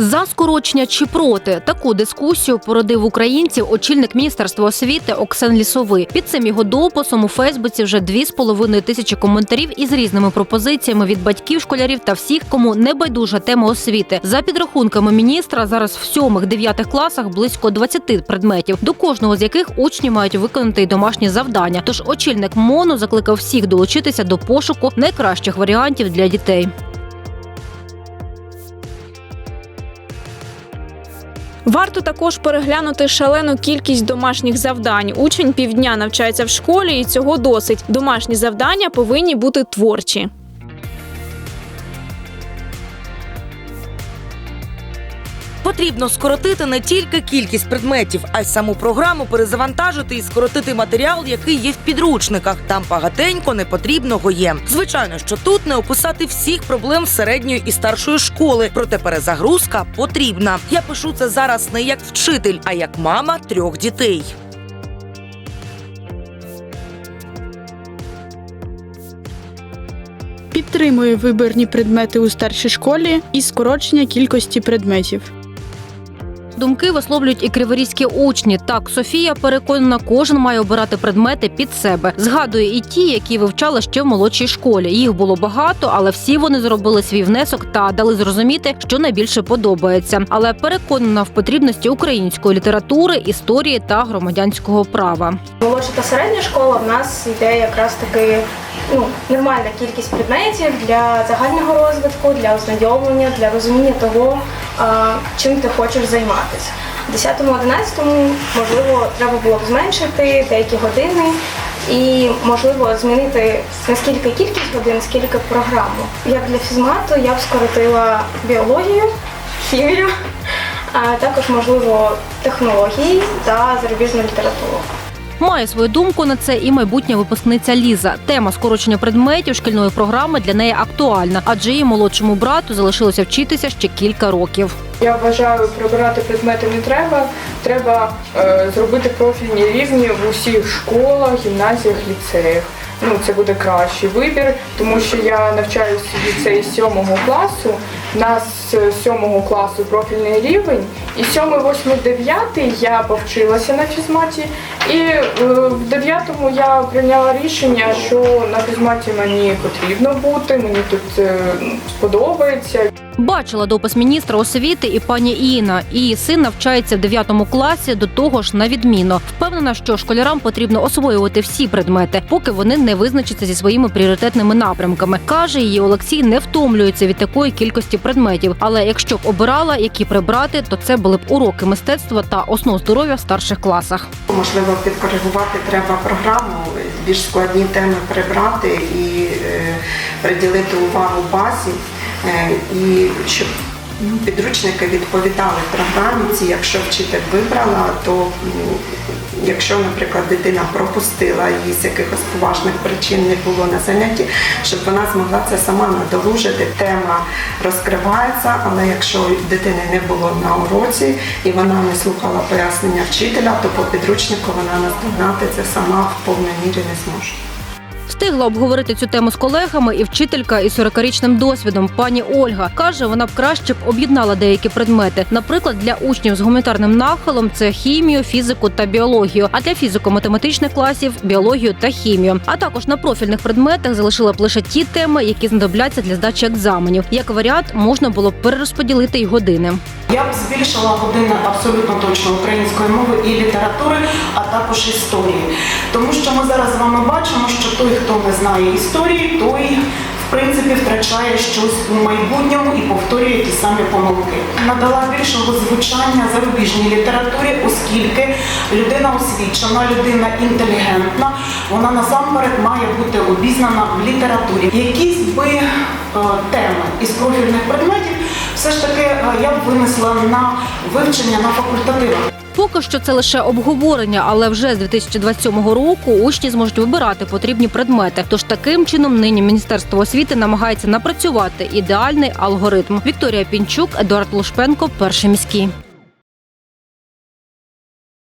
За скорочення чи проти таку дискусію породив українців очільник міністерства освіти Оксан Лісовий. Під цим його дописом у Фейсбуці вже дві з половиною тисячі коментарів із різними пропозиціями від батьків, школярів та всіх, кому не байдужа тема освіти. За підрахунками міністра, зараз в сьомих-дев'ятих класах близько 20 предметів, до кожного з яких учні мають виконати й домашні завдання. Тож очільник МОНу закликав всіх долучитися до пошуку найкращих варіантів для дітей. Варто також переглянути шалену кількість домашніх завдань. Учень півдня навчається в школі, і цього досить. Домашні завдання повинні бути творчі. Потрібно скоротити не тільки кількість предметів, а й саму програму перезавантажити і скоротити матеріал, який є в підручниках. Там багатенько непотрібного є. Звичайно, що тут не описати всіх проблем середньої і старшої школи, проте перезагрузка потрібна. Я пишу це зараз не як вчитель, а як мама трьох дітей. Підтримує вибірні предмети у старшій школі і скорочення кількості предметів. Думки висловлюють і криворізькі учні. Так, Софія переконана, кожен має обирати предмети під себе. Згадує і ті, які вивчала ще в молодшій школі. Їх було багато, але всі вони зробили свій внесок та дали зрозуміти, що найбільше подобається. Але переконана в потрібності української літератури, історії та громадянського права. Молодша та середня школа в нас йде якраз таки ну, нормальна кількість предметів для загального розвитку, для ознайомлення, для розуміння того, чим ти хочеш займатися. В 10-11 можливо треба було б зменшити деякі години і можливо змінити не скільки кількість годин, скільки програму. Як для фізмату я б скоротила біологію, хімію, а також можливо технології та зарубіжну літературу. Має свою думку на це і майбутня випускниця Ліза. Тема скорочення предметів шкільної програми для неї актуальна, адже її молодшому брату залишилося вчитися ще кілька років. Я вважаю, прибирати предмети не треба. Треба е, зробити профільні рівні в усіх школах, гімназіях, ліцеях. Ну, це буде кращий вибір, тому що я навчаюся в ліцеї 7 класу. У нас з 7 класу профільний рівень, і 7, 8, 9 я повчилася на фізматі, і е, в 9 я прийняла рішення, що на фізматі мені потрібно бути, мені тут е, сподобається. Бачила допис міністра освіти і пані Інна. Її син навчається в 9 класі, до того ж на відміну. Впевнена, що школярам потрібно освоювати всі предмети, поки вони не визначаться зі своїми пріоритетними напрямками. Каже її Олексій, не втомлюється від такої кількості предметів. Але якщо б обирала, які прибрати, то це були б уроки мистецтва та основ здоров'я в старших класах. Можливо, підкоригувати треба програму, більш складні теми прибрати і е, приділити увагу базі, і щоб ну, підручники відповідали програмі. Якщо вчитель вибрала, то якщо, наприклад, дитина пропустила її з якихось поважних причин не було на занятті, щоб вона змогла це сама надолужити. Тема розкривається, але якщо дитини не було на уроці і вона не слухала пояснення вчителя, то по підручнику вона наздогнати це сама в повній мірі не зможе. Встигла обговорити цю тему з колегами і вчителька із 40-річним досвідом пані Ольга каже, вона б краще б об'єднала деякі предмети. Наприклад, для учнів з гуманітарним нахилом це хімію, фізику та біологію. А для фізико-математичних класів біологію та хімію. А також на профільних предметах залишила б лише ті теми, які знадобляться для здачі екзаменів. Як варіант, можна було б перерозподілити й години. Я б збільшила години абсолютно точно української мови і літератури, а також історії. Тому що ми зараз з вами бачимо, що той, хто не знає історії, той в принципі втрачає щось у майбутньому і повторює ті самі помилки. Надала більшого звучання зарубіжній літературі, оскільки людина освічена, людина інтелігентна, вона насамперед має бути обізнана в літературі. Якісь би е, теми із профільних предметів все ж таки е, я б винесла на вивчення на факультативах. Поки що це лише обговорення, але вже з 2027 року учні зможуть вибирати потрібні предмети. Тож таким чином нині міністерство освіти намагається напрацювати ідеальний алгоритм. Вікторія Пінчук, Едуард Лушпенко, перший міський.